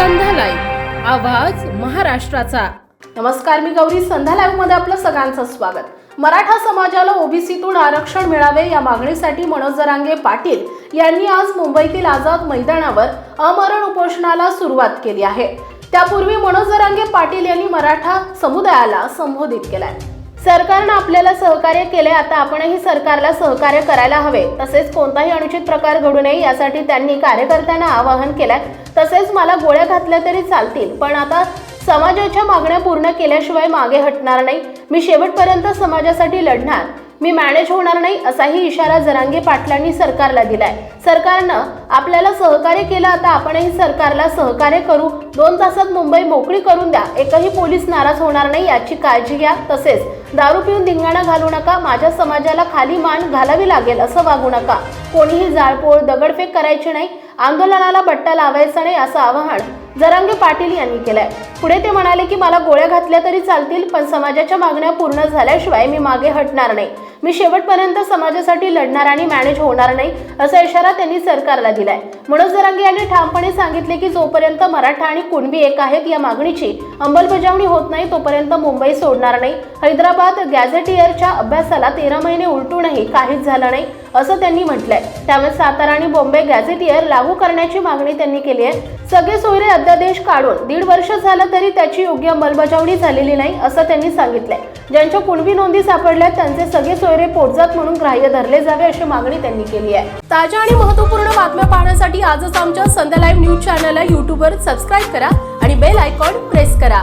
संध्या live आवाज महाराष्ट्राचा. नमस्कार मी गौरी. संध्या लाईव्हमध्ये आपलं सगळ्यांचं स्वागत. मराठा समाजाला ओबीसीतून आरक्षण मिळावे या मागणीसाठी मनोज जरांगे पाटील यांनी आज मुंबईतील आझाद मैदानावर अमरण उपोषणाला सुरुवात केली आहे. त्यापूर्वी मनोज जरांगे पाटील यांनी मराठा समुदायाला संबोधित केलाय. सरकारनं आपल्याला सहकार्य केले आता आपणही सरकारला सहकार्य करायला हवे. तसेच कोणताही अनुचित प्रकार घडू नये यासाठी त्यांनी कार्यकर्त्यांना आवाहन केलंय. तसेच मला गोळ्या घातल्या तरी चालतील पण आता समाजाच्या मागण्या पूर्ण केल्याशिवाय मागे हटणार नाही. मी शेवटपर्यंत समाजासाठी लढणार. मी मॅनेज होणार नाही असाही इशारा जरांगे पाटलांनी सरकारला दिलाय. सरकारनं आपल्याला सहकार्य केलं आता आपणही सरकारला सहकार्य करू. दोन तासात मुंबई मोकळी करून द्या. एकही पोलीस नाराज होणार नाही याची काळजी घ्या. तसेच दारू पिऊन धिंगाणा घालू नका. माझ्या समाजाला खाली मान घालावी लागेल असं वागू नका. कोणीही जाळपोळ दगडफेक करायची नाही. आंदोलनाला बट्टा लावायचा नाही असं आवाहन जरांगे पाटील यांनी केलंय. पुढे ते म्हणाले की मला गोळ्या घातल्या तरी चालतील पण समाजाच्या मागण्या पूर्ण झाल्याशिवाय मी मागे हटणार नाही. मी शेवटपर्यंत समाजासाठी लढणार आणि मॅनेज होणार नाही असा इशारा त्यांनी सरकारला दिलाय. मनोज जरांगे यांनी ठामपणे सांगितले की जोपर्यंत मराठा आणि कुणबी एक आहेत या मागणीची अंमलबजावणी होत नाही तोपर्यंत मुंबई सोडणार नाही. हैदराबाद गॅझेटियरच्या अभ्यासाला तेरा महिने उलटूनही काहीच झालं नाही. असं त्यांनी म्हटलंय. त्यामुळे सातारा आणि बॉम्बे गॅझेटियर लागू करण्याची मागणी त्यांनी केली आहे. सगळे सोयरे अध्यादेश काढून दीड वर्ष झालं तरी त्याची योग्य अंमलबजावणी झालेली नाही असं त्यांनी सांगितलंय. ज्यांच्या कुणबी नोंदी सापडल्या त्यांचे सगळे सोयरे पोटजात म्हणून ग्राह्य धरले जावे अशी मागणी त्यांनी केली आहे. ताज्या आणि महत्त्वपूर्ण बातम्या पाहण्यासाठी आजच आमच्या संध्या लाईव्ह न्यूज चॅनलला यूट्यूबवर सबस्क्राईब करा आणि बेल आयकॉन प्रेस करा.